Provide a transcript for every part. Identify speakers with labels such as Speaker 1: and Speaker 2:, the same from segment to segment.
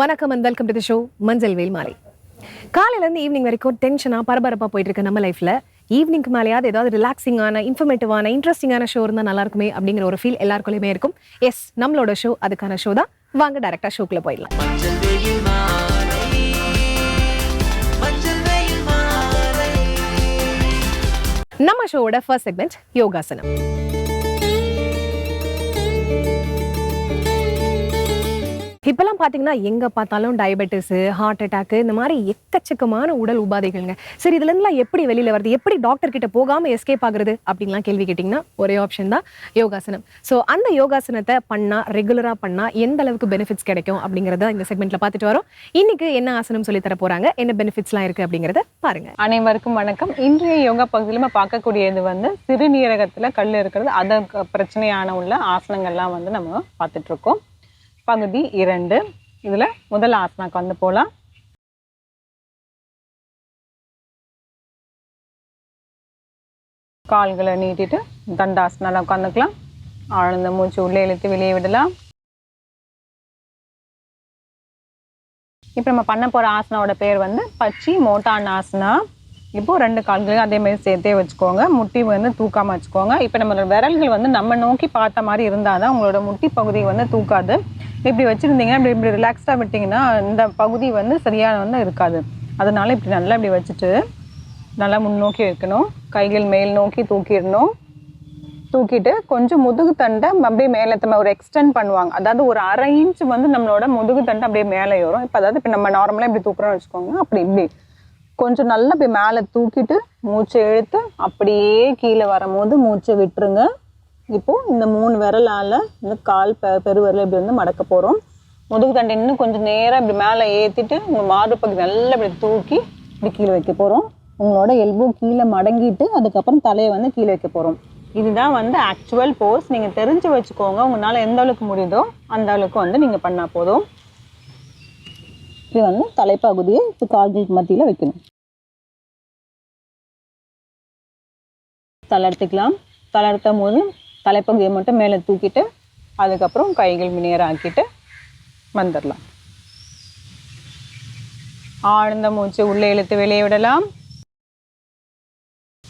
Speaker 1: வணக்கம் and welcome to the show மஞ்சள் வேல் மாலை. காலையில இருந்து ஈவினிங் வரைக்கும் டென்ஷனா பரபரப்பா போயிட்டு இருக்க நம்ம லைஃப்ல ஈவினிங்க்கு மேலேயாவது ஏதாவது ரிலாக்ஸிங்கான இன்ஃபர்மேட்டிவான இன்ட்ரெஸ்டிங்கான ஷோ இருந்தால் நல்லா இருக்குமே அப்படிங்கிற ஒரு ஃபீல் எல்லாருக்குள்ளயுமே இருக்கும். எஸ் நம்மளோட ஷோ அதுக்கான ஷோ தான். வாங்க டேரக்டா ஷோக்குள்ள போயிடலாம்.
Speaker 2: மஞ்சள் வெயில் மாலை மஞ்சள் வெயில்
Speaker 1: இப்போல்லாம் பார்த்தீங்கன்னா எங்கே பார்த்தாலும் டயபெட்டிஸு ஹார்ட் அட்டாக்கு இந்த மாதிரி எக்கச்சக்கமான உடல் உபாதைகள்ங்க. சரி இதுலேருந்துலாம் எப்படி வெளியில் வருது? எப்படி டாக்டர் கிட்ட போகாமல் எஸ்கேப் ஆகுறது? அப்படின்லாம் கேள்வி கேட்டிங்கன்னா ஒரே ஆப்ஷன் தான் யோகாசனம். ஸோ அந்த யோகாசனத்தை பண்ணால் ரெகுலராக பண்ணால் எந்த அளவுக்கு பெனிஃபிட்ஸ் கிடைக்கும் அப்படிங்கிறத இந்த செக்மெண்ட்டில் பார்த்துட்டு வரோம். இன்னைக்கு என்ன ஆசனம் சொல்லி தர போகிறாங்க என்ன பெனிஃபிட்ஸ்லாம் இருக்குது அப்படிங்கறத பாருங்கள்
Speaker 3: அனைவருக்கும் வணக்கம். இன்றைய யோகா பகுதியில் நம்ம பார்க்கக்கூடியது வந்து சிறுநீரகத்தில் கல் இருக்கிறது. அதற்கு பிரச்சனையான உள்ள ஆசனங்கள்லாம் வந்து நம்ம பார்த்துட்ருக்கோம் பகுதி இரண்டு. இதுல முதல் ஆசனாக்கு வந்து போலாம். கால்களை நீட்டிட்டு தண்டாசனால உட்காந்துக்கலாம் ஆழ்ந்த மூச்சு உள்ளே இழுத்து வெளியே விடலாம். இப்போ நம்ம பண்ண போகிற ஆசனாவோட பேர் வந்து பச்சி மோட்டான் ஆசனா இப்போ ரெண்டு கால்களையும் அதே மாதிரி சேர்த்தே வச்சுக்கோங்க. முட்டி வந்து தூக்காம வச்சுக்கோங்க. இப்போ நம்மளோட விரல்கள் வந்து நம்ம நோக்கி பார்த்த மாதிரி இருந்தால் தான் உங்களோட முட்டி பகுதி வந்து தூக்காது. இப்படி வச்சுருந்தீங்கன்னா இப்படி இப்படி ரிலாக்ஸ்டாக விட்டிங்கன்னா இந்த பகுதி வந்து சரியான வந்து இருக்காது. அதனால் இப்படி நல்லா இப்படி வச்சுட்டு நல்லா முன்னோக்கி வைக்கணும் கைகள் மேல் நோக்கி தூக்கிடணும். தூக்கிட்டு கொஞ்சம் முதுகு தண்டை அப்படியே மேலே நம்ம ஒரு எக்ஸ்டெண்ட் பண்ணுவாங்க. அதாவது ஒரு அரை இன்ச் வந்து நம்மளோட முதுகு தண்டை அப்படியே மேலே ஏறும். இப்போ அதாவது இப்போ நம்ம நார்மலாக இப்படி தூக்குறோம்னு வச்சுக்கோங்க அப்படி இப்படி. கொஞ்சம் நல்லா இப்படி மேலே தூக்கிட்டு மூச்சை இழுத்து அப்படியே கீழே வரும்போது மூச்சை விட்டுருங்க. இப்போது இந்த மூணு விரலால இந்த கால் பெ பெருவிரல் இப்படி வந்து மடக்க போகிறோம் முதுகு தண்டை இன்னும் கொஞ்சம் நேராக இப்படி மேலே ஏற்றிட்டு உங்கள் மார்பு பகுதி நல்லா இப்படி தூக்கி இப்படி கீழே வைக்க போகிறோம் உங்களோட எல்போ கீழே மடங்கிட்டு அதுக்கப்புறம் தலையை வந்து கீழே வைக்க போகிறோம் இதுதான் வந்து ஆக்சுவல் போஸ் நீங்கள் தெரிஞ்சு வச்சுக்கோங்க உங்களால் எந்த அளவுக்கு முடியுதோ அந்த அளவுக்கு வந்து நீங்கள் பண்ணால் போதும். இது வந்து தலைப்பகுதியை இப்போ கால்களுக்கு மத்தியில் வைக்கணும். தளர்த்துக்கலாம் தளர்த்தும் போது தலைப்பகுதியை மட்டும் மேலே தூக்கிட்டு அதுக்கப்புறம் கைகள் மினியர் ஆக்கிட்டு வந்துடலாம். ஆழ்ந்த மூச்சு உள்ளே இழுத்து வெளியே விடலாம்.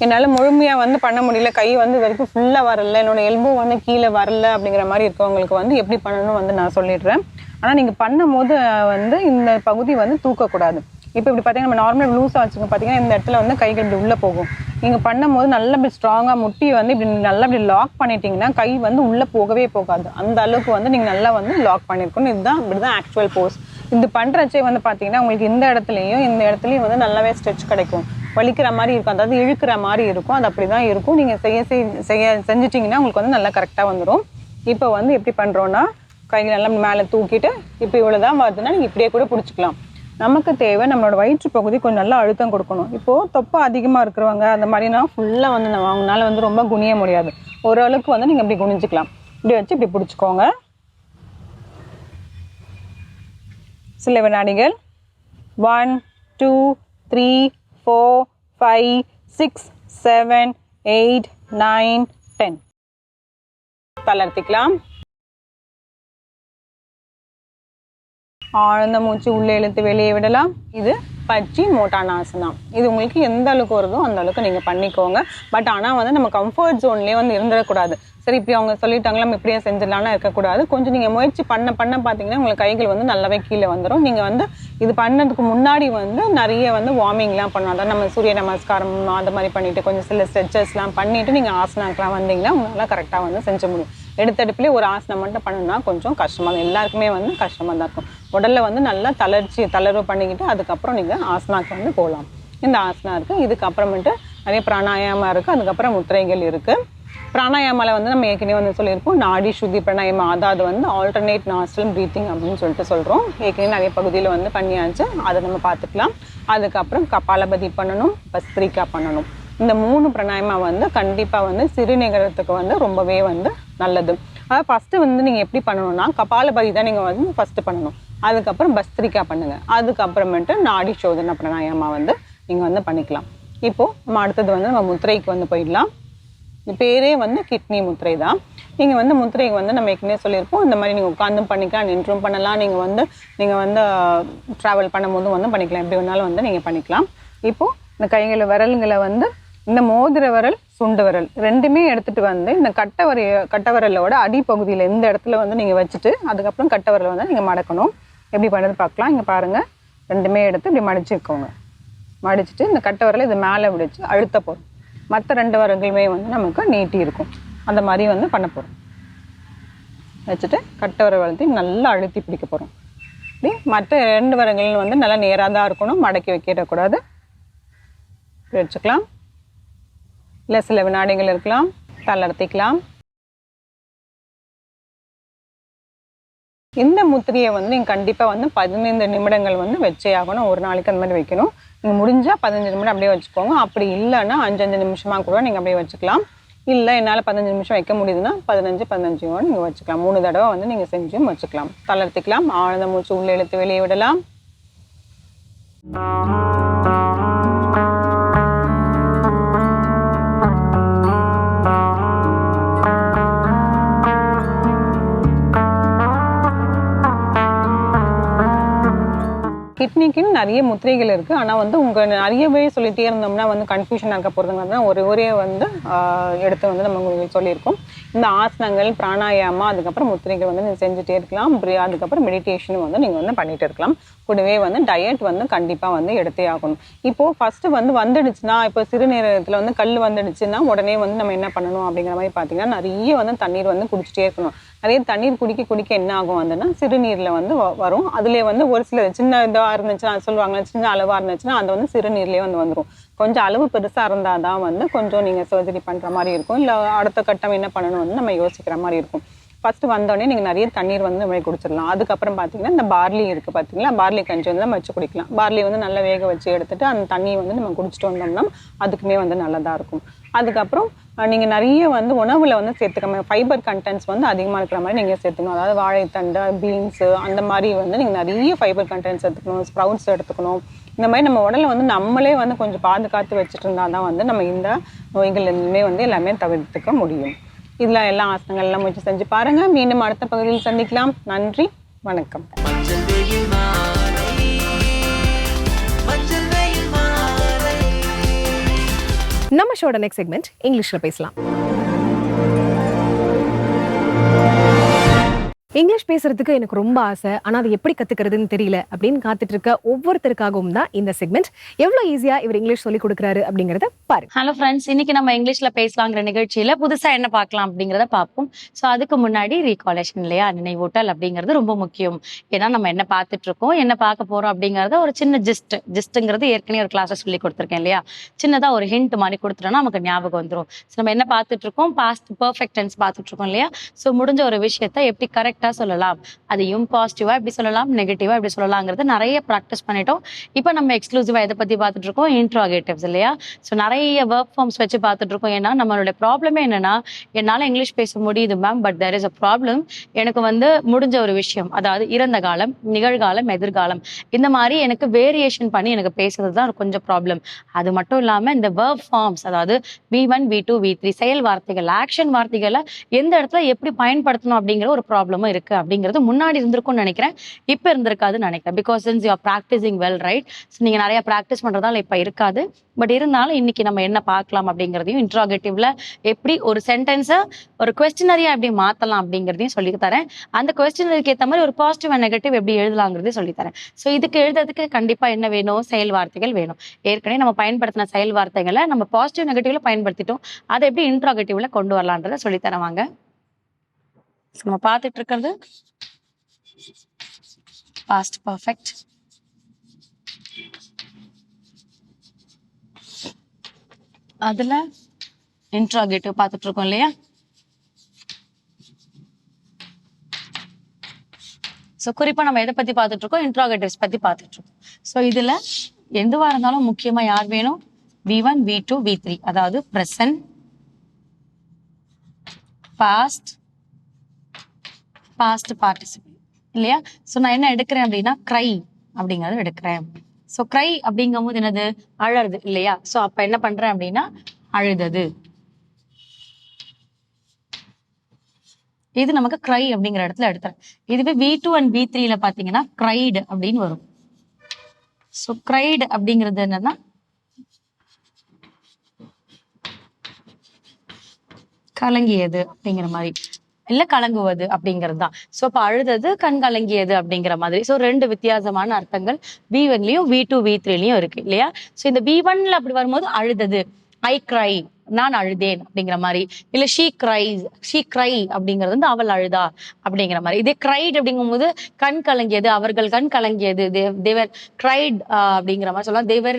Speaker 3: என்னால் முழுமையாக வந்து பண்ண முடியல. கை வந்து இது வரைக்கும் ஃபுல்லாக வரல. என்னோடய எல்போ வந்து கீழே வரல அப்படிங்கிற மாதிரி இருக்கவங்களுக்கு வந்து எப்படி பண்ணணும் வந்து நான் சொல்லிடுறேன். ஆனால் நீங்கள் பண்ணும்போது போது வந்து இந்த பகுதி வந்து தூக்கக்கூடாது. இப்போ இப்படி பார்த்தீங்கன்னா நம்ம நார்மலாக லூஸாக வச்சுக்கோங்க. பார்த்தீங்கன்னா இந்த இடத்துல வந்து கைகள் இப்படி உள்ளே போகும். நீங்கள் பண்ணும்போது நல்லா இப்படி ஸ்ட்ராங்காக முட்டி வந்து இப்படி நல்லா இப்படி லாக் பண்ணிட்டீங்கன்னா கை வந்து உள்ளே போகவே போகாது. அந்த அளவுக்கு வந்து நீங்கள் நல்லா வந்து லாக் பண்ணியிருக்கணும் இதுதான் இப்படி தான் ஆக்சுவல் போஸ் இது பண்ணுறச்சே வந்து பார்த்தீங்கன்னா உங்களுக்கு இந்த இடத்துலையும் இந்த இடத்துலையும் வந்து நல்லாவே ஸ்ட்ரெச் கிடைக்கும். வலிக்கிற மாதிரி இருக்கும். அதாவது இழுக்கிற மாதிரி இருக்கும். அது அப்படி தான் இருக்கும். நீங்கள் செய்ய செய்- செய்ய செஞ்சிட்டிங்கன்னா உங்களுக்கு வந்து நல்லா கரெக்டாக வந்துடும் இப்போ வந்து எப்படி பண்ணுறோன்னா கை நல்லா மேலே தூக்கிட்டு இப்போ இவ்வளோ தான் வருதுன்னா நீங்கள் இப்படியே கூட பிடிச்சிக்கலாம். நமக்கு தேவை நம்மளோட வயிற்று பகுதி கொஞ்சம் நல்லா அழுத்தம் கொடுக்கணும். இப்போது தொப்பை அதிகமாக இருக்கிறவங்க அந்த மாதிரினா ஃபுல்லாக வந்து நம்ம அவங்களால வந்து ரொம்ப குனிய முடியாது. ஓரளவுக்கு வந்து நீங்கள் இப்படி குனிஞ்சிக்கலாம். இப்படி வச்சு இப்படி பிடிச்சிக்கோங்க. சில வினாடிகள். One two three four five six seven eight nine ten தளர்த்திக்கலாம். ஆழ்ந்த மூச்சு உள்ளே இழுத்து வெளியே விடலாம். இது பச்சி மோட்டானாசனம். இது உங்களுக்கு எந்த அளவுக்கு வருதோ அந்த அளவுக்கு நீங்கள் பண்ணிக்கோங்க. பட் ஆனால் வந்து நம்ம கம்ஃபர்ட் ஜோன்லேயே வந்து இருந்துடக்கூடாது. சரி இப்படி அவங்க சொல்லிட்டாங்களா நம்ம இப்படியே செஞ்சிடலாம்னா இருக்கக்கூடாது. கொஞ்சம் நீங்கள் முயற்சி பண்ண பண்ண பார்த்தீங்கன்னா உங்களுக்கு கைகள் வந்து நல்லாவே கீழே வந்துடும் நீங்கள் வந்து இது பண்ணதுக்கு முன்னாடி வந்து நிறைய வந்து வார்மிங்லாம் பண்ணணும். அதாவது நம்ம சூரிய நமஸ்காரம் அந்த மாதிரி பண்ணிவிட்டு கொஞ்சம் சில ஸ்ட்ரெச்சஸ்லாம் பண்ணிவிட்டு நீங்கள் ஆசனாக்கெலாம் வந்தீங்கன்னா உங்களால் கரெக்டாக வந்து செஞ்ச முடியும். எடுத்தடுப்புலேயே ஒரு ஆசனம் மட்டும் பண்ணணும்னா கொஞ்சம் கஷ்டமாக இருக்கும் எல்லாருக்குமே வந்து கஷ்டமாக தான் இருக்கும். உடலில் வந்து நல்லா தளர்ச்சி தளர்வு பண்ணிக்கிட்டு அதுக்கப்புறம் நீங்கள் ஆசனாக்கு வந்து போகலாம். இந்த ஆசனா இருக்குது இதுக்கப்புறமேட்டு நிறைய பிராணாயாமம் இருக்குது அதுக்கப்புறம் முத்திரைகள் இருக்குது பிராணாயாமாவில் வந்து நம்ம ஏற்கனவே வந்து சொல்லியிருப்போம். நாடி சுத்தி பிராணாயாமம் அதாவது வந்து ஆல்டர்னேட் நாஸ்டல் ப்ரீத்திங் அப்படின்னு சொல்லிட்டு சொல்கிறோம் ஏற்கனவே நிறைய பகுதியில் வந்து பண்ணியாச்சு. அதை நம்ம பார்த்துக்கலாம். அதுக்கப்புறம் கபாலபதி பண்ணணும். பஸ்திரிக்கா பண்ணணும். இந்த மூணு பிராணாயமா வந்து கண்டிப்பாக வந்து சிறுநீரகத்துக்கு வந்து ரொம்பவே வந்து நல்லது. அதாவது ஃபஸ்ட்டு வந்து நீங்கள் எப்படி பண்ணணும்னா கபாலபதி தான் நீங்கள் வந்து ஃபஸ்ட்டு பண்ணணும். அதுக்கப்புறம் பஸ்திரிக்கா பண்ணுங்கள் அதுக்கப்புறமேட்டு நாடி சோதனை பிராணாயாமா வந்து நீங்கள் வந்து பண்ணிக்கலாம். இப்போது நம்ம அடுத்தது வந்து நம்ம முத்திரைக்கு வந்து போயிடலாம். பேரே வந்து கிட்னி முத்திரை தான். நீங்கள் வந்து முத்திரைக்கு வந்து நம்ம ஏற்கனவே சொல்லியிருப்போம் இந்த மாதிரி நீங்கள் உட்காந்தும் பண்ணிக்கலாம் நின்றும் பண்ணலாம். நீங்கள் வந்து நீங்கள் வந்து ட்ராவல் பண்ணும்போதும் வந்து பண்ணிக்கலாம். எப்படி வேணாலும் வந்து நீங்கள் பண்ணிக்கலாம். இப்போது இந்த கைகளை விரலுங்களை வந்து இந்த மோதிர விரல் சுண்டு விரல். ரெண்டுமே எடுத்துட்டு வந்து இந்த கட்டை வரைய கட்டை விரலோட அடிப்பகுதியில் இந்த இடத்துல வந்து நீங்கள் வச்சுட்டு அதுக்கப்புறம் கட்டை விரலை வந்து நீங்கள் மடக்கணும். எப்படி பண்ணுறது பார்க்கலாம். இங்கே பாருங்கள் ரெண்டுமே எடுத்து இப்படி மடிச்சுக்கோங்க மடிச்சிட்டு இந்த கட்டை விரலை இது மேலே பிடிச்சி அழுத்த போகிறோம் மற்ற ரெண்டு விரல்களுமே வந்து நமக்கு நீட்டி இருக்கும். அந்த மாதிரி வந்து பண்ண போகிறோம் வச்சுட்டு கட்டை விரல் வளர்த்தி நல்லா அழுத்தி பிடிக்க போகிறோம் இப்படி மற்ற ரெண்டு விரல்களும் வந்து நல்லா நேராக தான் இருக்கணும். மடக்கி வைக்கிடக்கூடாது வச்சுக்கலாம். இல்லை சில வினாடிகள் இருக்கலாம் தளர்த்திக்கலாம். இந்த முத்திரையை வந்து நீங்கள் கண்டிப்பாக வந்து பதினைந்து நிமிடங்கள் வந்து வச்சே ஆகணும். ஒரு நாளைக்கு அந்த மாதிரி வைக்கணும். நீங்கள் முடிஞ்சால் பதினஞ்சு நிமிடம் அப்படியே வச்சுக்கோங்க. அப்படி இல்லைன்னா அஞ்சு அஞ்சு நிமிஷமாக கூட நீங்கள் அப்படியே வச்சுக்கலாம். இல்லை என்னால் பதினஞ்சு நிமிஷம் வைக்க முடியுதுன்னா பதினஞ்சு பதினஞ்சு நீங்கள் வச்சுக்கலாம். மூணு தடவை வந்து நீங்கள் செஞ்சும் வச்சுக்கலாம். தளர்த்திக்கலாம். ஆழ்ந்த மூச்சு உள்ளே இழுத்து வெளியே விடலாம். கிட்னிக்குன்னு நிறைய முத்திரைகள் இருக்கு. ஆனா வந்து உங்க நிறையவே சொல்லிட்டே இருந்தோம்னா வந்து கன்ஃபியூஷன் இருக்க போறதுனால ஒரு ஒரே வந்து எடுத்து வந்து நம்ம உங்களுக்கு சொல்லியிருக்கோம். இந்த ஆசனங்கள் பிராணாயாமம் அதுக்கப்புறம் முத்திரைகள் வந்து நீங்கள் செஞ்சுட்டே இருக்கலாம். அதுக்கப்புறம் மெடிடேஷனும் வந்து நீங்கள் வந்து பண்ணிட்டு இருக்கலாம். கூடவே வந்து டயட் வந்து கண்டிப்பாக வந்து எடுத்தே ஆகணும். இப்போது ஃபஸ்ட்டு வந்து வந்துடுச்சுன்னா இப்போ சிறுநீரகத்தில் வந்து கல் வந்துடுச்சுன்னா உடனே வந்து நம்ம என்ன பண்ணணும் அப்படிங்கிற மாதிரி பார்த்தீங்கன்னா நிறைய வந்து தண்ணீர் வந்து குடிச்சிட்டே இருக்கணும். நிறைய தண்ணீர் குடிக்க குடிக்க என்ன ஆகும் வந்துன்னா சிறுநீரில் வந்து வ- வரும். அதிலே வந்து ஒரு சில சின்ன இதாக இருந்துச்சுன்னா சொல்லுவாங்க சின்ன அளவாக இருந்துச்சுன்னா அது வந்து சிறுநீர்லேயே வந்து வந்துடும் கொஞ்சம் அளவு பெருசாக இருந்தால் தான் வந்து கொஞ்சம் நீங்கள் சர்ஜரி பண்ணுற மாதிரி இருக்கும். இல்லை அடுத்த கட்டம் என்ன பண்ணணும் வந்து நம்ம யோசிக்கிற மாதிரி இருக்கும். ஃபஸ்ட்டு வந்தோடனே நீங்கள் நிறைய தண்ணீர் வந்து நம்ம குடிச்சிடலாம். அதுக்கப்புறம் பார்த்தீங்கன்னா இந்த பார்லி இருக்குது பார்த்தீங்களா பார்லி கஞ்சி வந்து நம்ம வச்சு குடிக்கலாம். பார்லி வந்து நல்லா வேக வச்சு எடுத்துட்டு அந்த தண்ணியை வந்து நம்ம குடிச்சிட்டு வந்தோம்னா அதுக்குமே வந்து நல்லதாக இருக்கும். அதுக்கப்புறம் நீங்கள் நிறைய வந்து உணவில் வந்து சேர்த்துக்காம ஃபைபர் கண்டென்ட்ஸ் வந்து அதிகமாக இருக்கிற மாதிரி நீங்கள் சேர்த்துக்கணும். அதாவது வாழைத்தண்டு பீன்ஸு அந்த மாதிரி வந்து நீங்கள் நிறைய ஃபைபர் கண்டென்ட்ஸ் எடுத்துக்கணும் ஸ்ப்ரவுட்ஸ் எடுத்துக்கணும். இந்த மாதிரி நம்ம உடலை வந்து நம்மளே வந்து கொஞ்சம் பாதுகாத்து வச்சுட்டு இருந்தால் தான் வந்து நம்ம இந்த நோய்கள் எல்லாமே வந்து எல்லாமே தவிர்த்துக்க முடியும். இதில் எல்லா ஆசனங்கள்லாம் முயற்சி செஞ்சு பாருங்கள் மீண்டும் அடுத்த பகுதியில் சந்திக்கலாம். நன்றி. வணக்கம்.
Speaker 1: நம்ம ஷோட நெக்ஸ்ட் செக்மெண்ட் இங்கிலீஷில் பேசலாம். இங்கிலீஷ் பேசுறதுக்கு எனக்கு ரொம்ப ஆசை. ஆனா அது எப்படி கத்துக்கிறதுன்னு தெரியல. அப்படின்னு காத்துட்டு இருக்க ஒவ்வொருத்தருக்காகவும் தான் இந்த செக்மெண்ட் எவ்வளவு ஈஸியா இவர் இங்கிலீஷ் சொல்லி கொடுக்குறாரு அப்படிங்கறத பாருங்க.
Speaker 4: ஹலோ ஃப்ரெண்ட்ஸ் இன்னைக்கு நம்ம இங்கிலீஷ்ல பேசலாங்கிற நிகழ்ச்சியில புதுசா என்ன பார்க்கலாம் அப்படிங்கறத பார்ப்போம். ஸோ அதுக்கு முன்னாடி ரீகாலேஷன் இல்லையா? நினைவூட்டல் அப்படிங்கிறது ரொம்ப முக்கியம். ஏன்னா நம்ம என்ன பார்த்துட்டு இருக்கோம் என்ன பார்க்க போறோம் அப்படிங்கறத ஒரு சின்ன ஜிஸ்ட் ஜிஸ்ட்ங்கிறது ஏற்கனவே ஒரு கிளாஸ் சொல்லி கொடுத்துருக்கேன் இல்லையா? சின்னதா ஒரு ஹிண்ட் மாதிரி கொடுத்துட்டோம்னா நமக்கு ஞாபகம் வந்துரும். நம்ம என்ன பார்த்துட்டு இருக்கோம் பாஸ்ட் பர்ஃபெக்ட் டென்ஸ் பார்த்துட்டு இருக்கோம் இல்லையா? ஸோ முடிஞ்ச ஒரு விஷயத்த எப்படி கரெக்டா சொல்லலாம். அதையும் பாசிட்டிவா எப்படி சொல்லலாம் நெகட்டிவா எப்படி சொல்லலாங்கிறது நிறைய ப்ராக்டிஸ் பண்ணிட்டோம். இப்போ நம்ம எக்ஸ்க்ளூசிவா எதை பத்தி பார்த்துட்டு இருக்கோம்? இன்ட்ராகேட்டிவ்ஸ் இல்லையா? ஸோ நிறைய ஒர்க் ஃபார்ம்ஸ் வச்சு பார்த்துட்டு இருக்கோம். ஏன்னா நம்மளுடைய ப்ராப்ளமே என்னன்னா என்னால் இங்கிலீஷ் பேச முடியுது ma'am but there is a problem எனக்கு வந்து முடிஞ்ச ஒரு விஷயம் அதாவது இறந்த காலம் நிகழ்காலம் எதிர்காலம் இந்த மாதிரி எனக்கு வேரியேஷன் பண்ணி எனக்கு பேசுறது தான் கொஞ்சம் ப்ராப்ளம் அது மட்டும் இல்லாமல் இந்த verb ஃபார்ம்ஸ் அதாவது V one V two V three செயல் வார்த்தைகள் ஆக்ஷன் வார்த்தைகளை எந்த இடத்துல எப்படி பயன்படுத்தணும் அப்படிங்கிற ஒரு ப்ராப்ளமும் இருக்கு அப்படிங்கிறது முன்னாடி இருந்திருக்கும்னு நினைக்கிறேன். இப்போ இருந்திருக்காதுன்னு நினைக்கிறேன். Because since you are practicing well right நீங்க நீங்கள் நிறைய ப்ராக்டிஸ் பண்ணுறதால இப்போ இருக்காது. பட் இருந்தாலும் இன்னைக்கு நம்ம என்ன பார்க்கலாம் அப்படிங்கிறதையும் இன்ட்ராகேட்டிவ்ல எப்படி ஒரு சென்டென்ஸை ஒரு கொஸ்டினரியா எப்படி மாற்றலாம் அப்படிங்கிறதையும் சொல்லி தரேன். அந்த கொஸ்டினருக்கு ஏற்ற மாதிரி ஒரு பாசிட்டிவ் அண்ட் நெகட்டிவ் எப்படி எழுதலாங்கிறதையும் சொல்லி தரேன். ஸோ இதுக்கு எழுதுறதுக்கு கண்டிப்பாக என்ன வேணும்? செயல் வார்த்தைகள் வேணும். ஏற்கனவே நம்ம பயன்படுத்தின செயல் வார்த்தைகளை நம்ம பாசிட்டிவ் நெகட்டிவ்ல பயன்படுத்திட்டோம். அதை எப்படி இன்ட்ராகேட்டிவ்ல கொண்டு வரலான்றதை சொல்லி தரேன் நம்ம பார்த்துட்டு இருக்கிறது பாஸ்ட் பர்ஃபெக்ட் அதுல இன்ட்ராகேட்டிவ் பார்த்துட்டு இருக்கோம் இல்லையா? ஸோ குறிப்பா நம்ம எதை பத்தி பார்த்துட்டு இருக்கோம்? இன்ட்ராகேட்டிவ்ஸ் பத்தி பார்த்துட்டு இருக்கோம். ஸோ இதுல எதுவாக இருந்தாலும் முக்கியமா யார் வேணும்? V one V two V three அதாவது ப்ரெசன்ட் பாஸ்ட் பாஸ்ட் பார்ட்டிசிபேட் இல்லையா? ஸோ நான் என்ன எடுக்கிறேன் அப்படின்னா க்ரை அப்படிங்கறது எடுக்கிறேன். ஸோ க்ரை அப்படிங்கும்போது என்னது? அழறது இல்லையா? ஸோ அப்ப என்ன பண்றேன் அப்படின்னா அழுதது. இது நமக்கு க்ரை அப்படிங்கிற இடத்துல எடுத்துறேன். இதுவே வி டூ அண்ட் வி த்ரீல பாத்தீங்கன்னா க்ரைடு அப்படின்னு வரும். ஸோ க்ரைடு அப்படிங்கிறது என்னன்னா கலங்கியது அப்படிங்கிற மாதிரி. இல்ல கலங்குவது அப்படிங்கிறது தான். ஸோ இப்போ அழுதது கண் கலங்கியது அப்படிங்கிற மாதிரி. ஸோ ரெண்டு வித்தியாசமான அர்த்தங்கள் பி ஒன்லயும் வி டூ வி த்ரீலயும் இருக்கு இல்லையா? ஸோ இந்த பி ஒன்ல அப்படி வரும்போது அழுதது. ஐ கிரை நான் அழுதேன் அப்படிங்கிற மாதிரி. இல்ல ஷீ கிரைஸ் ஷீ கிரை அப்படிங்கிறது வந்து அவள் அழுதா அப்படிங்கிற மாதிரி. இதே கிரைட் அப்படிங்கும்போது கண் கலங்கியது அவர்கள் கண் கலங்கியது தேவர் கிரைட் அப்படிங்கிற மாதிரி சொல்லலாம். They were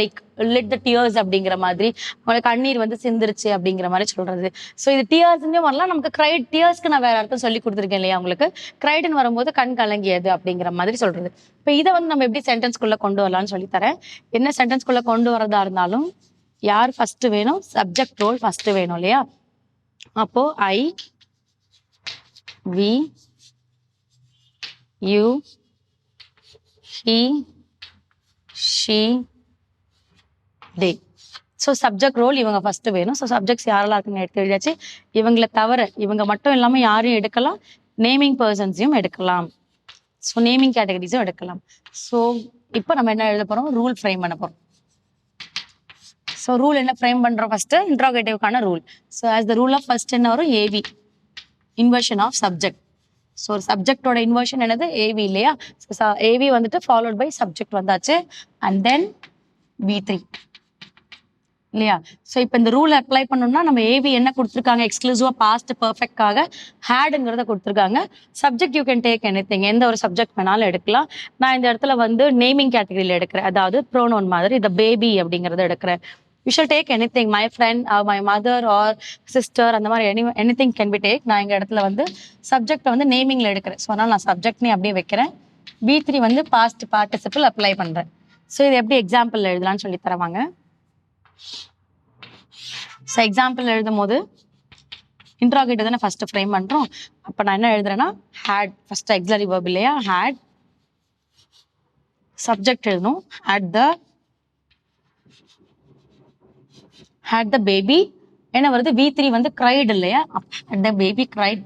Speaker 4: like lit the tears அப்படிங்கிற மாதிரி. அவங்களுக்கு கண்ணீர் வந்து சிந்திருச்சு அப்படிங்கிற மாதிரி சொல்றது. ஸோ இது டியர்ஸ்னே வரலாம். நமக்கு கிரைட் டியர்ஸ்க்கு நான் வேற அர்த்தம் சொல்லி கொடுத்துருக்கேன் இல்லையா உங்களுக்கு? கிரைடுன்னு வரும்போது கண் கலங்கியது அப்படிங்கிற மாதிரி சொல்றது. இப்போ இதை வந்து நம்ம எப்படி சென்டென்ஸ்குள்ள கொண்டு வரலாம்னு சொல்லி தரேன். என்ன சென்டென்ஸ்குள்ள கொண்டு வரதா இருந்தாலும் யார் ஃபர்ஸ்ட் வேணும்? சப்ஜெக்ட் ரோல் ஃபர்ஸ்ட் வேணும் இல்லையா? அப்போ I we you he she they so subject role இவங்க ஃபர்ஸ்ட் வேணும். ஸோ சப்ஜெக்ட்ஸ் யாரெல்லாம் இருக்குன்னு எடுத்து எழுதியாச்சு? இவங்களை தவிர இவங்க மட்டும் இல்லாமல் யாரையும் எடுக்கலாம்? நேமிங் பர்சன்ஸையும் எடுக்கலாம். ஸோ நேமிங் கேட்டகரிஸும் எடுக்கலாம். ஸோ இப்போ நம்ம என்ன எழுத போகிறோம் ரூல் ஃப்ரேம் பண்ண போகிறோம் ஸோ ரூல் என்ன ஃப்ரேம் பண்ணுறோம் first இன்ட்ராகேட்டிவ்க்கான rule so as the rule of first என்ன வரும்? AV inversion of subject so ஒரு சப்ஜெக்டோட இன்வர்ஷன் என்னது? ஏவி இல்லையா? ஸோ ஏவி வந்துட்டு ஃபாலோட் பை சப்ஜெக்ட் வந்தாச்சு. அண்ட் தென் பி த்ரீ இல்லையா? ஸோ இப்போ இந்த ரூல் அப்ளை பண்ணோம்னா நம்ம ஏவி என்ன கொடுத்துருக்காங்க? எக்ஸ்க்ளூசிவாக பாஸ்ட் பர்ஃபெக்டாக ஹேடுங்கிறத கொடுத்துருக்காங்க. Subject you can take any எந்த ஒரு சப்ஜெக்ட் வேணாலும் எடுக்கலாம். நான் இந்த இடத்துல வந்து நேமிங் கேட்டகரியில் எடுக்கிறேன். அதாவது ப்ரோனோன் மாதிரி இந்த பேபி அப்படிங்கிறத எடுக்கிறேன். You shall take anything my friend my mother or sister அந்த மாதிரி any anything can be take நான் எங்கள் இடத்துல வந்து சப்ஜெக்டை வந்து நேமிங்கில் எடுக்கிறேன். ஸோ அதனால் நான் சப்ஜெக்ட்னே அப்படியே வைக்கிறேன். பி த்ரீ வந்து பாஸ்ட் பார்ட்டிசிபிள் அப்ளை பண்ணுறேன் ஸோ இது எப்படி எக்ஸாம்பிள் எழுதலாம்னு சொல்லி தருவாங்க. ஸோ எக்ஸாம்பிள் எழுதும் போது இன்ட்ராகேட்டிவ் தானே ஃபஸ்ட்டு ஃப்ரேம் பண்ணுறோம் அப்போ நான் என்ன எழுதுறேன்னா ஹேட் ஃபஸ்ட்டு எக்ஸலரி வேர்ப் இல்லையா? ஹேட் சப்ஜெக்ட் எழுதணும். Had the had the baby என்ன வருது? வி த்ரீ வந்து கிரைட் இல்லையா? Had the baby cried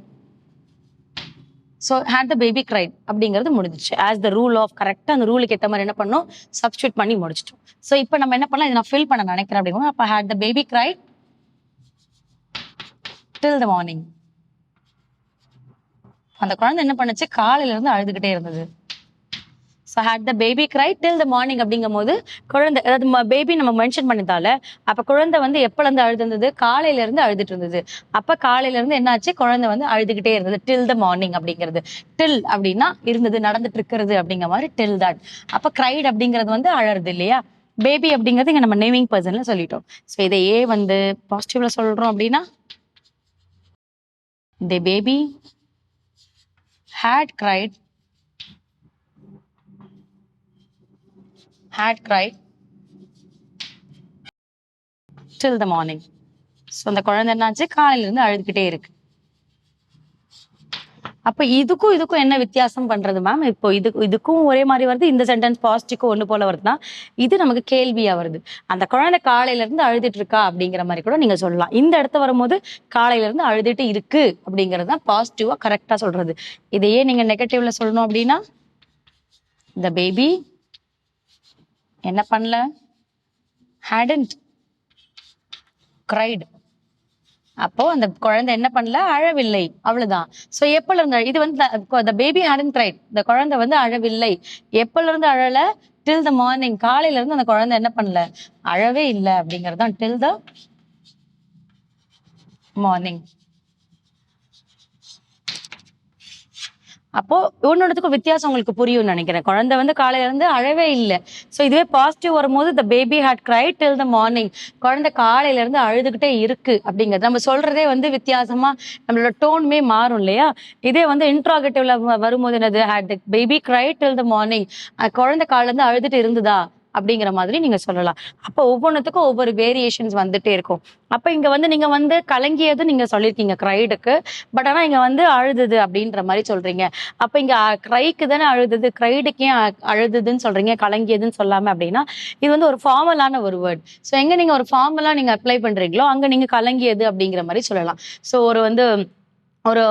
Speaker 4: so had the baby cried அப்படிங்கிறது முடிஞ்சிச்சு. ஆஸ் த ரூல் ஆஃப் கரெக்டாக அந்த ரூலுக்கு ஏற்ற மாதிரி என்ன பண்ணோம்? சப்ஸ்டியூட் பண்ணி முடிச்சிட்டோம். ஸோ இப்போ நம்ம என்ன பண்ணலாம்? இதை நான் ஃபில் பண்ண நினைக்கிறேன் அப்படிங்கும்போது அப்போ had the baby cried till the morning அந்த குழந்தை என்ன பண்ணுச்சு? காலையிலேருந்து அழுதுகிட்டே இருந்தது. So had the baby cry till the morning அப்படிங்கும் போது குழந்தை அதாவது பேபி நம்ம மென்ஷன் பண்ணதால அப்போ குழந்தை வந்து எப்பலேருந்து அழுதுருந்தது? காலையிலேருந்து அழுதுட்டு இருந்தது அப்போ காலையிலேருந்து என்னாச்சு? குழந்தை வந்து அழுதுகிட்டே இருந்தது. டில் த மார்னிங் அப்படிங்கிறது. டில் அப்படின்னா இருந்தது நடந்துட்டு இருக்கிறது அப்படிங்கிற மாதிரி டில் தட் அப்போ கிரைட் அப்படிங்கிறது வந்து அழறது இல்லையா? பேபி அப்படிங்கிறது இங்கே நம்ம நேமிங் பர்சன்ல சொல்லிட்டோம். ஸோ இதை ஏ வந்து பாசிட்டிவ்ல சொல்றோம் அப்படின்னா the baby had cried had cried till the morning. So அந்த குழந்தை என்னாச்சு? காலையிலேருந்து அழுதுகிட்டே இருக்கு. அப்போ இதுக்கும் இதுக்கும் என்ன வித்தியாசம் பண்ணுறது மேம் இப்போ இது இதுக்கும் ஒரே மாதிரி வருது இந்த சென்டென்ஸ் பாசிட்டிவ்க்கும் ஒன்று போல வருதுன்னா இது நமக்கு கேள்வியாக வருது. அந்த குழந்தை காலையிலேருந்து அழுதுட்டு இருக்கா அப்படிங்கிற மாதிரி கூட நீங்கள் சொல்லலாம். இந்த இடத்த வரும்போது காலையிலேருந்து அழுதுட்டு இருக்கு அப்படிங்கிறது தான் பாசிட்டிவாக கரெக்டாக சொல்கிறது இதையே நீங்கள் நெகட்டிவில் சொல்லணும் அப்படின்னா த பேபி என்ன பண்ணல? ஹேடன்ட் கிரைடு அப்போ அந்த குழந்தை என்ன பண்ணல? அழவில்லை. அவ்வளவுதான். சோ எப்பல இருந்து இது வந்து த பேபி ஹேடன் கிரைட் இந்த குழந்தை வந்து அழவில்லை. எப்பல இருந்து அழல? டில் த மார்னிங் காலையில இருந்து அந்த குழந்தை என்ன பண்ணல? அழவே இல்லை அப்படிங்கிறது தான் டில் த மார்னிங் அப்போ ஒன்னொன்னுக்கும் வித்தியாசம் உங்களுக்கு புரியும்னு நினைக்கிறேன். குழந்தை வந்து காலையில இருந்து அழவே இல்லை. ஸோ இதுவே பாசிட்டிவ் வரும்போது the baby had cry till the morning குழந்தை காலையில இருந்து அழுதுகிட்டே இருக்கு அப்படிங்கிறது. நம்ம சொல்றதே வந்து வித்தியாசமா நம்மளோட டோனுமே மாறும் இல்லையா? இதே வந்து இன்ட்ராகேட்டிவ்ல வரும்போது என்னது? Had baby cry till the morning குழந்தை காலையில இருந்து அழுதுட்டு இருந்ததா? அப்படிங்கிற மாதிரி நீங்க சொல்லலாம். அப்போ ஒவ்வொன்றுத்துக்கும் ஒவ்வொரு வேரியேஷன்ஸ் வந்துட்டே இருக்கும். அப்ப இங்க வந்து நீங்க வந்து கலங்கியது நீங்க சொல்லியிருக்கீங்க கிரைடுக்கு பட் ஆனா இங்க வந்து அழுதுது அப்படின்ற மாதிரி சொல்றீங்க. அப்ப இங்க கிரைக்கு தானே அழுதுது கிரைடுக்கு ஏன் அ- அழுதுதுன்னு சொல்றீங்க கலங்கியதுன்னு சொல்லாம அப்படின்னா இது வந்து ஒரு ஃபார்மலான ஒரு வேர்ட் ஸோ எங்க நீங்க ஒரு ஃபார்மலா நீங்க அப்ளை பண்றீங்களோ அங்க நீங்க கலங்கியது அப்படிங்கிற மாதிரி சொல்லலாம். ஸோ ஒரு வந்து ஒரு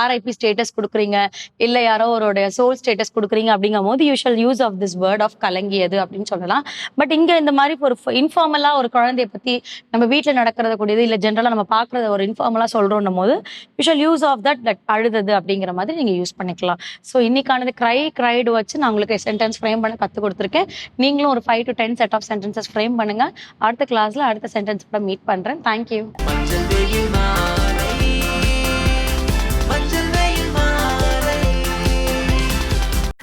Speaker 4: ஆர்ஐபி ஸ்டேட்டஸ் கொடுக்குறீங்க. இல்லை யாரோ ஒரு சோல் ஸ்டேட்டஸ் கொடுக்குறீங்க அப்படிங்கும் போது usual use of this word of கலங்கியது அப்படின்னு சொல்லலாம். பட் இங்கே இந்த மாதிரி ஒரு இன்ஃபார்மலாக ஒரு குழந்தைய பற்றி நம்ம வீட்டில் நடக்கிறத கூடியது இல்லை ஜென்ரலாக நம்ம பார்க்குறத ஒரு இன்ஃபார்மலாக சொல்கிறோன்னும் போது usual use of that that அழுதது அப்படிங்கிற மாதிரி நீங்கள் யூஸ் பண்ணிக்கலாம். ஸோ இன்னைக்கானது க்ரை க்ரைடு வச்சு நான் உங்களுக்கு சென்டென்ஸ் ஃப்ரேம் பண்ண கற்றுக் கொடுத்துருக்கேன். நீங்களும் ஒரு five to ten set of sentences frame பண்ணுங்கள் அடுத்த கிளாஸில் அடுத்த சென்டென்ஸ் கூட மீட் பண்ணுறேன் தேங்க்யூ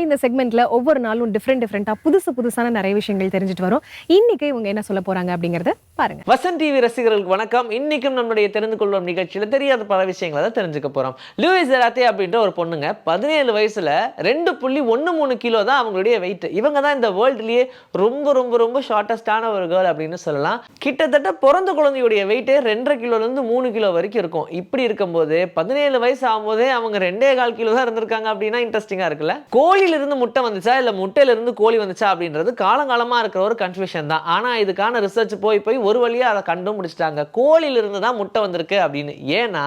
Speaker 1: நம்மளோட இந்த செக்மெண்ட்ல ஒவ்வொரு நாளும் டிஃப்ரெண்ட் டிஃப்ரெண்டா புதுசு புதுசான நிறைய விஷயங்கள் தெரிஞ்சுட்டு வரும். இன்னைக்கு இவங்க என்ன சொல்ல போறாங்க அப்படிங்கறத பாருங்க.
Speaker 5: வசன் டிவி ரசிகர்களுக்கு வணக்கம். இன்னைக்கும் நம்மளுடைய தெரிந்து கொள்ளும் நிகழ்ச்சியில தெரியாத பல விஷயங்களை தான் தெரிஞ்சுக்க போறோம். லூயிஸ் ஜெராத்தே அப்படின்ற ஒரு பொண்ணுங்க பதினேழு வயசுல ரெண்டு புள்ளி ஒன்று மூணு கிலோ தான் அவங்களுடைய வெயிட் இவங்க தான் இந்த வேர்ல்ட்லயே ரொம்ப ரொம்ப ரொம்ப ஷார்ட்டஸ்டான ஒரு கேர்ள் அப்படின்னு சொல்லலாம். கிட்டத்தட்ட பிறந்த குழந்தையுடைய வெயிட்டே ரெண்டரை கிலோல இருந்து மூணு கிலோ வரைக்கும் இருக்கும். இப்படி இருக்கும்போது பதினேழு வயசு ஆகும்போதே அவங்க ரெண்டே கால் கிலோ தான் இருந்திருக்காங்க அப்படின்னா இன்ட்ரெஸ்டிங்கா இருக்குல்ல? கோழியில இருந்து முட்டை வந்துச்சா இல்லை முட்டையிலிருந்து கோழி வந்துச்சா அப்படின்றது காலங்காலமாக இருக்கிற ஒரு கன்ஃபியூஷன் தான். ஆனால் இதுக்கான ரிசர்ச் போய் போய் ஒரு வழியாக அதை கண்டுபிடிச்சிட்டாங்க கோழியிலிருந்து தான் முட்டை வந்திருக்கு அப்படின்னு. ஏன்னா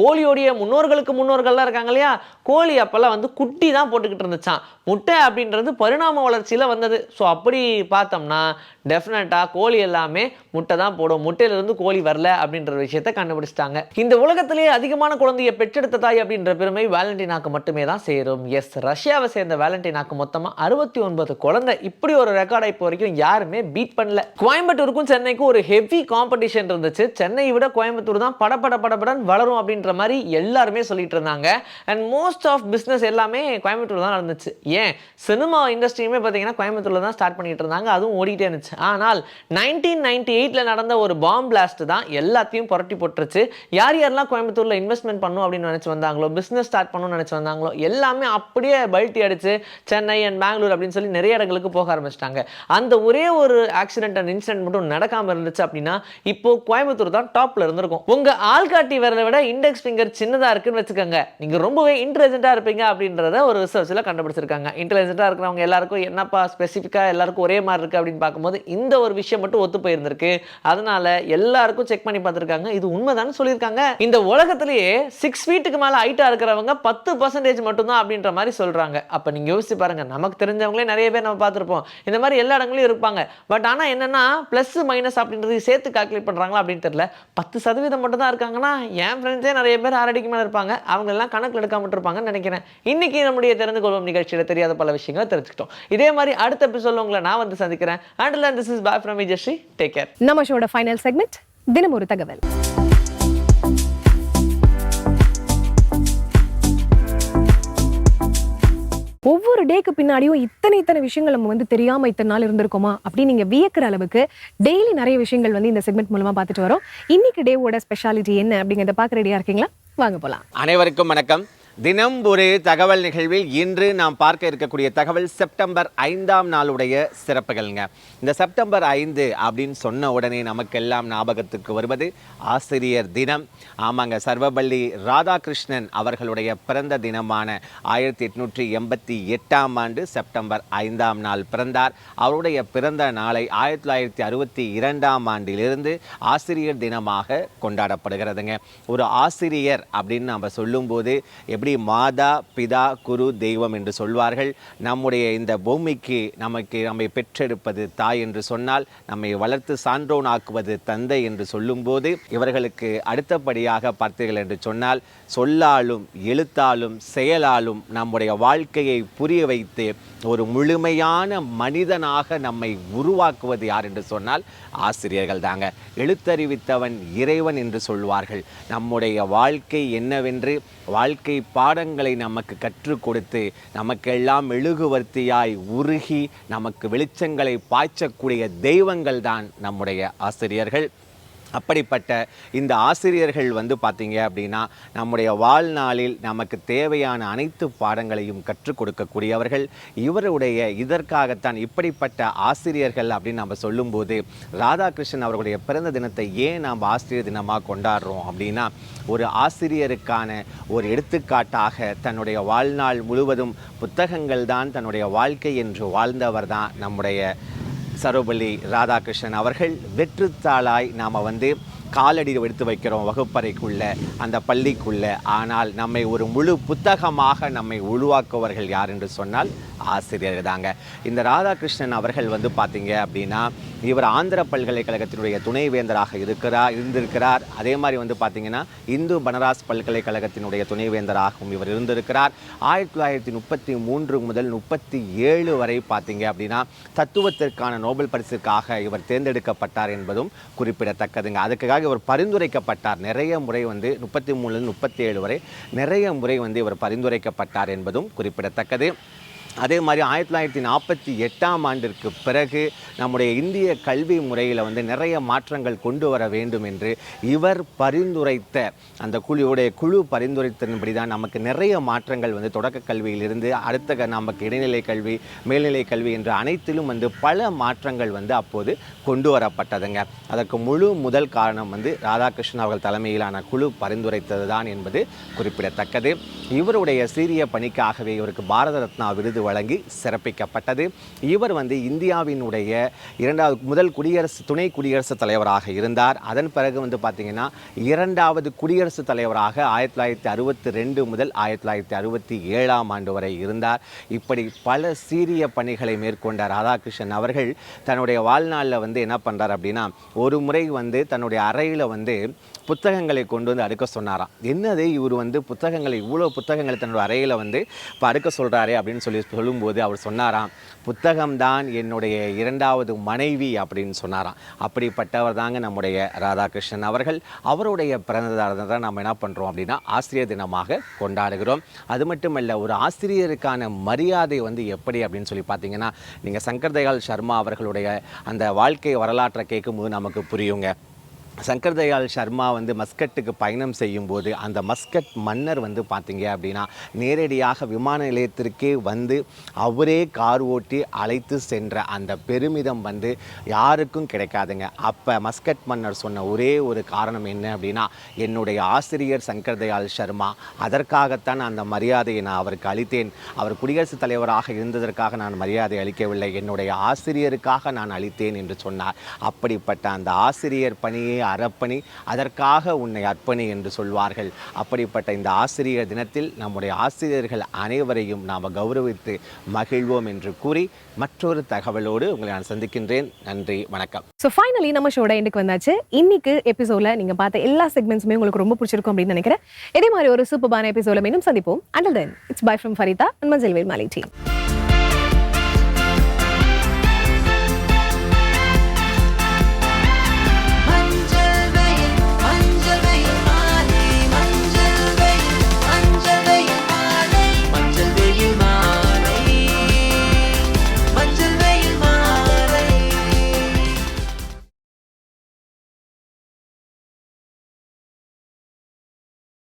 Speaker 5: கோழியோடைய முன்னோர்களுக்கு முன்னோர்கள்லாம் இருக்காங்க இல்லையா? கோழி அப்போல்லாம் வந்து குட்டி தான் போட்டுக்கிட்டு இருந்துச்சான் முட்டை அப்படின்றது பரிணாம வளர்ச்சியில் வந்தது. ஸோ அப்படி பார்த்தோம்னா டெஃபினட்டாக கோழி எல்லாமே முட்டை தான் போடும். முட்டையிலிருந்து கோழி வரல அப்படின்ற விஷயத்தை கண்டுபிடிச்சிட்டாங்க. இந்த உலகத்திலேயே அதிகமான குழந்தையை பெற்றெடுத்த தாய் அப்படின்ற பெருமை வேலண்டினாக்கு மட்டுமே தான் சேரும். எஸ் ரஷ்யாவை சேர்ந்த வேலண்டினாக்கு மொத்தமாக அறுபத்தி ஒன்பது குழந்தை. இப்படி ஒரு ரெக்கார்டை இப்போ வரைக்கும் யாருமே பீட் பண்ணல. கோயம்புத்தூருக்கும் சென்னைக்கும் ஒரு ஹெவி காம்படிஷன் இருந்துச்சு. சென்னையை விட கோயம்புத்தூர் தான் படபட படபடன் வளரும் அப்படின்ற மாதிரி எல்லாருமே சொல்லிட்டு இருந்தாங்க. அண்ட் மோஸ்ட் ஆஃப் பிஸ்னஸ் எல்லாமே கோயம்புத்தூர் தான் நடந்துச்சு. ஏன் சினிமா இண்டஸ்ட்ரியுமே பார்த்தீங்கன்னா கோயம்புத்தூர்ல தான் ஸ்டார்ட் பண்ணிட்டு இருந்தாங்க. அதுவும் ஓடிட்டே இருந்துச்சு. ஆனால் நைன்டீன் நைன்டி எயிட்ல நடந்த ஒரு பாம் பிளாஸ்ட் தான் எல்லாத்தையும் புரட்டி போட்டுருச்சு. யார் யாரெல்லாம் கோயம்புத்தூர்ல இன்வெஸ்ட்மெண்ட் பண்ணும் அப்படின்னு நினைச்சு வந்தாங்களோ பிஸ்னஸ் ஸ்டார்ட் பண்ணணும்னு நினைச்சு வந்தாங்களோ எல்லாமே அப்படியே பல்ட்டி அடிச்சு சென்னை அண்ட் பெங்களூர் அப்படின்னு சொல்லி நிறைய இடங்களுக்கு போக ஆரம்பிச்சிட்டாங்க. அந்த ஒரே ஒரு ஆக்சிடென்ட் அண்ட் இன்சிடென்ட் மட்டும் நடக்காம இருந்துச்சு அப்படின்னா இப்போ கோயம்புத்தூர் தான் டாப்ல இருந்திருக்கும். உங்க ஆள்காட்டி விரலை விட இண்டெக்ஸ் ஃபிங்கர் சின்னதா இருக்குன்னு வச்சுக்கோங்க. நீங்க ரொம்பவே இன்டெலிஜென்ட்டா இருப்பீங்க அப்படின்றத ஒரு ரிசர்ச்ல கண்டுபிடிச்சிருக்காங்க. இன்டெலிஜென்ட்டா இருக்கிறவங்க எல்லாருக்கும் என்னப்பா ஸ்பெசிஃபிக்காக எல்லாருக்கும் ஒரே மாதிரி இருக்கு அப்படின்னு பார்க்கும்போது இந்த ஒரு விஷயம் மட்டும் ஒத்து போயிருந்திருக்கு. அதனால எல்லாருக்கும் செக் பண்ணி பார்த்திருக்காங்க. இது உண்மைதான்னு சொல்லியிருக்காங்க. இந்த உலகத்திலேயே சிக்ஸ் ஃபீட்டுக்கு மேல ஹைட்டா இருக்கிறவங்க பத்து பர்சன்டேஜ் மட்டும்தான் அப்படின்ற மாதிரி சொல்றாங்க. அப்ப நீங்க யோசிச்சு பாருங்க. நமக்கு தெரிஞ்சவங்களே நிறைய பேர் நம்ம பார்த்துருப்போம். இந்த மாதிரி எல்லா இடங்களையும் இருப்பாங்க. பட் ஆனா என்னன்னா ப்ளஸ் மைனஸ் அப்படின்றது சேர்த்து கால்குலேட் பண்றாங்களா அப்படின்னு தெரியல. பத்து சதவீதம் மட்டும் தான் இருக்காங்கன்னா என் ஃப்ரெண்ட்ஸே நிறைய பேர் ஆரடிக்கு மேலே இருப்பாங்க. அவங்க எல்லாம் கணக்கில் எடுக்காம இருப்பாங்கன்னு நினைக்கிறேன். இன்னைக்கு நம்முடைய தெரிந்து கொள்வோம் நிகழ்ச்சியில். தெரியாத பல விஷயங்களை தெரிஞ்சுக்கிட்டோம். இதே மாதிரி அடுத்த எபிசோட்ல உங்களை நான் வந்து சந்திக்கிறேன். And this is bye from Vijayasri take care
Speaker 1: நம்ம ஷோட ஃபைனல் செக்மெண்ட் தினம் ஒரு தகவல். ஒவ்வொரு டேக்கு பின்னாடியும் இத்தனை இத்தனை விஷயங்கள் நம்ம வந்து தெரியாம இத்தனை நாள் இருந்திருக்கோமா அப்படின்னு நீங்க வியக்கிற அளவுக்கு டெய்லி நிறைய விஷயங்கள் வந்து இந்த செக்மெண்ட் மூலமா பார்த்துட்டு வரோம். இன்னைக்கு டேவோட ஸ்பெஷாலிட்டி என்ன அப்படிங்கறத பார்க்க ரெடியா இருக்கீங்களா? வாங்க போலாம்.
Speaker 6: அனைவருக்கும் வணக்கம். தினம் ஒரு தகவல் நிகழ்வில் இன்று நாம் பார்க்க இருக்கக்கூடிய தகவல் செப்டம்பர் ஐந்தாம் நாளுடைய சிறப்புகள்ங்க. இந்த செப்டம்பர் ஐந்து அப்படின்னு சொன்ன உடனே நமக்கெல்லாம் ஞாபகத்துக்கு வருவது ஆசிரியர் தினம். ஆமாங்க சர்வபள்ளி ராதாகிருஷ்ணன் அவர்களுடைய பிறந்த தினமான ஆயிரத்தி எட்நூற்றி எண்பத்தி எட்டாம் ஆண்டு செப்டம்பர் ஐந்தாம் நாள் பிறந்தார். அவருடைய பிறந்த நாளை ஆயிரத்தி தொள்ளாயிரத்தி அறுபத்தி இரண்டாம் ஆண்டிலிருந்து ஆசிரியர் தினமாக கொண்டாடப்படுகிறதுங்க. ஒரு ஆசிரியர் அப்படின்னு நம்ம சொல்லும்போது எப்படி மாதா பிதா குரு தெய்வம் என்று சொல்வார்கள். நம்முடைய இந்த பூமிக்கு நமக்கு நம்மை பெற்றெடுப்பது தாய் என்று சொன்னால் நம்மை வளர்த்து சான்றோனாக்குவது தந்தை என்று சொல்லும்போது இவர்களுக்கு அடுத்தபடியாக பார்த்தீர்கள் என்று சொன்னால் சொல்லாலும் எழுத்தாலும் செயலாலும் நம்முடைய வாழ்க்கையை புரிய வைத்து ஒரு முழுமையான மனிதனாக நம்மை உருவாக்குவது யார் என்று சொன்னால் ஆசிரியர்கள் தாங்க. எழுத்தறிவித்தவன் இறைவன் என்று சொல்வார்கள். நம்முடைய வாழ்க்கை என்னவென்று வாழ்க்கை பாடங்களை நமக்கு கற்றுக் கொடுத்து நமக்கெல்லாம் மெழுகுவர்த்தியாய் உருகி நமக்கு வெளிச்சங்களை பாய்ச்சக்கூடிய தெய்வங்கள் தான் நம்முடைய ஆசிரியர்கள். அப்படிப்பட்ட இந்த ஆசிரியர்கள் வந்து பார்த்தீங்க அப்படின்னா நம்முடைய வாழ்நாளில் நமக்கு தேவையான அனைத்து பாடங்களையும் கற்றுக் கொடுக்கக்கூடியவர்கள். இவருடைய இதற்காகத்தான் இப்படிப்பட்ட ஆசிரியர்கள் அப்படின்னு நம்ம சொல்லும்போது ராதாகிருஷ்ணன் அவர்களுடைய பிறந்த தினத்தை ஏன் நாம் ஆசிரியர் தினமாக கொண்டாடுறோம் அப்படின்னா ஒரு ஆசிரியருக்கான ஒரு எடுத்துக்காட்டாக தன்னுடைய வாழ்நாள் முழுவதும் புத்தகங்கள் தான் தன்னுடைய வாழ்க்கை என்று வாழ்ந்தவர் தான் நம்முடைய சரோபள்ளி ராதாகிருஷ்ணன் அவர்கள் வெற்றுத்தாளாய் நாம் வந்து காலடி எடுத்து வைக்கிறோம் வகுப்பறைக்குள்ள அந்த பள்ளிக்குள்ள. ஆனால் நம்மை ஒரு முழு புத்தகமாக நம்மை உருவாக்குவர்கள் யார் என்று சொன்னால் ஆசிரியர்கள் தாங்க. இந்த ராதாகிருஷ்ணன் அவர்கள் வந்து பார்த்தீங்க அப்படின்னா இவர் ஆந்திர பல்கலைக்கழகத்தினுடைய துணைவேந்தராக இருக்கிறார் இருந்திருக்கிறார். அதே மாதிரி வந்து பார்த்திங்கன்னா இந்து பனராஸ் பல்கலைக்கழகத்தினுடைய துணைவேந்தராகவும் இவர் இருந்திருக்கிறார். ஆயிரத்தி தொள்ளாயிரத்தி முப்பத்தி மூன்று முதல் முப்பத்தி ஏழு வரை பார்த்தீங்க அப்படின்னா தத்துவத்திற்கான நோபல் பரிசுக்காக இவர் தேர்ந்தெடுக்கப்பட்டார் என்பதும் குறிப்பிடத்தக்கதுங்க. அதுக்காக இவர் பரிந்துரைக்கப்பட்டார். நிறைய முறை வந்து முப்பத்தி மூணுலேருந்து முப்பத்தி ஏழு வரை நிறைய முறை வந்து இவர் பரிந்துரைக்கப்பட்டார் என்பதும் குறிப்பிடத்தக்கது. அதே மாதிரி ஆயிரத்தி தொள்ளாயிரத்தி நாற்பத்தி எட்டாம் ஆண்டிற்கு பிறகு நம்முடைய இந்திய கல்வி முறையில் வந்து நிறைய மாற்றங்கள் கொண்டு வர வேண்டும் என்று இவர் பரிந்துரைத்த அந்த குழுவுடைய குழு பரிந்துரைத்தன்படி தான் நமக்கு நிறைய மாற்றங்கள் வந்து தொடக்க கல்வியிலிருந்து அடுத்த நமக்கு இடைநிலை கல்வி மேல்நிலை கல்வி என்று அனைத்திலும் வந்து பல மாற்றங்கள் வந்து அப்போது கொண்டு வரப்பட்டதுங்க. அதற்கு முழு முதல் காரணம் வந்து ராதாகிருஷ்ணன் அவர்கள் தலைமையிலான குழு பரிந்துரைத்தது தான் என்பது குறிப்பிடத்தக்கது. இவருடைய சீரிய பணிக்காகவே இவருக்கு பாரத ரத்னா விருது வழங்கி சிறப்பிக்கப்பட்டது. இவர் வந்து இந்தியாவினுடைய இரண்டாவது முதல் குடியரசு துணை குடியரசுத் தலைவராக இருந்தார். அதன் பிறகு வந்து பார்த்தீங்கன்னா இரண்டாவது குடியரசுத் தலைவராக ஆயிரத்தி தொள்ளாயிரத்தி அறுபத்தி ரெண்டு முதல் ஆயிரத்தி தொள்ளாயிரத்தி அறுபத்தி ஏழாம் ஆண்டு வரை இருந்தார். இப்படி பல சீரிய பணிகளை மேற்கொண்ட ராதாகிருஷ்ணன் அவர்கள் தன்னுடைய வாழ்நாளில் வந்து என்ன பண்ணுறார் அப்படின்னா ஒரு முறை வந்து தன்னுடைய அறையில் வந்து புத்தகங்களை கொண்டு வந்து அடுக்க சொன்னாராம். என்னது இவர் வந்து புத்தகங்களை இவ்வளோ புத்தகங்களை தன்னோட அறையில் வந்து இப்போ அடுக்க சொல்கிறாரே அப்படின்னு சொல்லி சொல்லும்போது அவர் சொன்னாராம் புத்தகம்தான் என்னுடைய இரண்டாவது மனைவி அப்படின்னு சொன்னாராம். அப்படிப்பட்டவர் தாங்க நம்முடைய ராதாகிருஷ்ணன் அவர்கள். அவருடைய பிறந்ததாக தான் நம்ம என்ன பண்ணுறோம் அப்படின்னா ஆசிரியர் தினமாக கொண்டாடுகிறோம். அது மட்டுமல்ல ஒரு ஆசிரியருக்கான மரியாதை வந்து எப்படி அப்படின்னு சொல்லி பார்த்தீங்கன்னா நீங்கள் சங்கர் தயாள் சர்மா அவர்களுடைய அந்த வாழ்க்கை வரலாற்றை கேட்கும்போது நமக்கு புரியுங்க. சங்கர் தயாள் சர்மா வந்து மஸ்கட்டுக்கு பயணம் செய்யும்போது அந்த மஸ்கட் மன்னர் வந்து பார்த்தீங்க அப்படின்னா நேரடியாக விமான நிலையத்திற்கே வந்து அவரே கார் ஓட்டி அழைத்து சென்ற அந்த பெருமிதம் வந்து யாருக்கும் கிடைக்காதுங்க. அப்போ மஸ்கட் மன்னர் சொன்ன ஒரே ஒரு காரணம் என்ன அப்படின்னா என்னுடைய ஆசிரியர் சங்கர் தயாள் சர்மா அதற்காகத்தான் அந்த மரியாதையை நான் அவருக்கு அளித்தேன். அவர் குடியரசுத் தலைவராக இருந்ததற்காக நான் மரியாதை அளிக்கவில்லை. என்னுடைய ஆசிரியருக்காக நான் அளித்தேன் என்று சொன்னார். அப்படிப்பட்ட அந்த ஆசிரியர் பணியை அறப்பணி அதற்காக உன்னை அர்ப்பணி என்று சொல்வார்கள். அப்படிப்பட்ட இந்த ஆசிரியர் தினத்தில் நம்முடைய ஆசிரியர்கள் அனைவரையும் நாம் கௌரவித்து மகிழ்வோம் என்று கூறி மற்றொரு தகவலோடு உங்களை நான் சந்திக்கின்றேன். நன்றி வணக்கம்.
Speaker 1: ஸோ ஃபைனலி நம்ம ஷோட எண்டுக்கு வந்தாச்சு. இன்னைக்கு எபிசோட்ல நீங்க பார்த்த எல்லா செக்மெண்ட்ஸுமே உங்களுக்கு ரொம்ப பிடிச்சிருக்கும் அப்படின்னு நினைக்கிறேன். இதே மாதிரி ஒரு சூப்பரான எபிசோட மீண்டும் சந்திப்போம். And then it's bye from Farida and மஞ்சள் வேல் மாலை டீம்